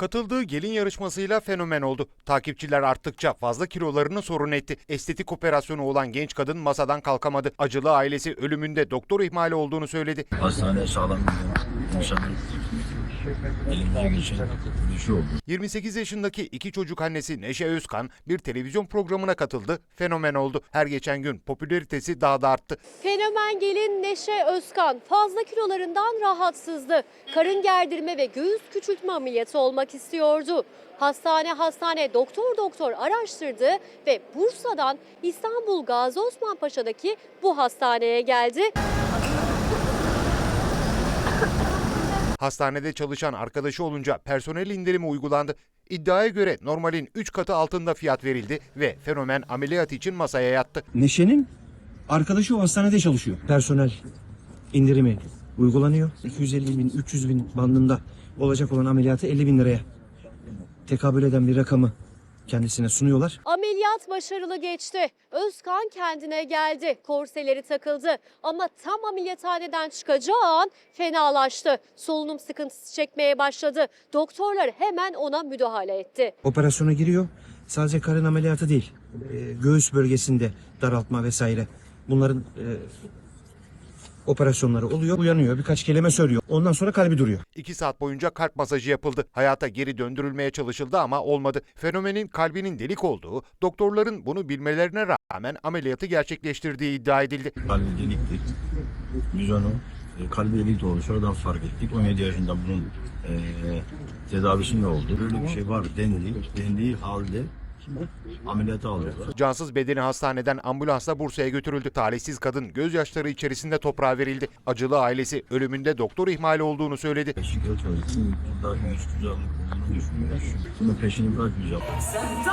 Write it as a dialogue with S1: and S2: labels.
S1: Katıldığı gelin yarışmasıyla fenomen oldu. Takipçiler arttıkça fazla kilolarını sorun etti. Estetik operasyonu olan genç kadın masadan kalkamadı. Acılı ailesi ölümünde doktor ihmali olduğunu söyledi.
S2: Hastaneye sağlam. İnsanın elimden geçen bir şey oldu.
S1: 28 yaşındaki iki çocuk annesi Neşe Özkan bir televizyon programına katıldı. Fenomen oldu. Her geçen gün popülaritesi daha da arttı.
S3: Fenomen gelin Neşe Özkan fazla kilolarından rahatsızdı. Karın gerdirme ve göğüs küçültme ameliyatı olmak istiyordu. Hastane hastane doktor doktor araştırdı ve Bursa'dan İstanbul Gazi Osman Paşa'daki bu hastaneye geldi.
S1: Hastanede çalışan arkadaşı olunca personel indirimi uygulandı. İddiaya göre normalin 3 katı altında fiyat verildi ve fenomen ameliyat için masaya yattı.
S4: Neşe'nin arkadaşı o hastanede çalışıyor. Personel indirimi uygulanıyor. 250 bin, 300 bin bandında olacak olan ameliyatı 50 bin liraya tekabül eden bir rakamı kendisine sunuyorlar.
S3: Ameliyat başarılı geçti. Özkan kendine geldi. Korseleri takıldı. Ama tam ameliyathaneden çıkacağı an fenalaştı. Solunum sıkıntısı çekmeye başladı. Doktorlar hemen ona müdahale etti.
S4: Operasyona giriyor. Sadece karın ameliyatı değil. e, göğüs bölgesinde daraltma vesaire. Bunların e, operasyonları oluyor. Uyanıyor. Birkaç kelime söylüyor. Ondan sonra kalbi duruyor.
S1: 2 saat boyunca kalp masajı yapıldı. Hayata geri döndürülmeye çalışıldı ama olmadı. Fenomenin kalbinin delik olduğu, doktorların bunu bilmelerine rağmen ameliyatı gerçekleştirdiği iddia edildi.
S2: Kalbi delikti. Biz onu e, kalbi delik oldu. Sonradan fark ettik. 17 yaşında bunun e, tedavisi ne oldu? Böyle bir şey var dendi. Dendiği halde ameliyata alıyorlar.
S1: Cansız bedeni hastaneden ambulansla Bursa'ya götürüldü. Talihsiz kadın gözyaşları içerisinde toprağa verildi. Acılı ailesi ölümünde doktor ihmali olduğunu söyledi.
S2: Şikayet var. Burada yüz güzellik olduğunu düşünüyoruz. Bunun peşini bırakmayacağım.
S5: Sen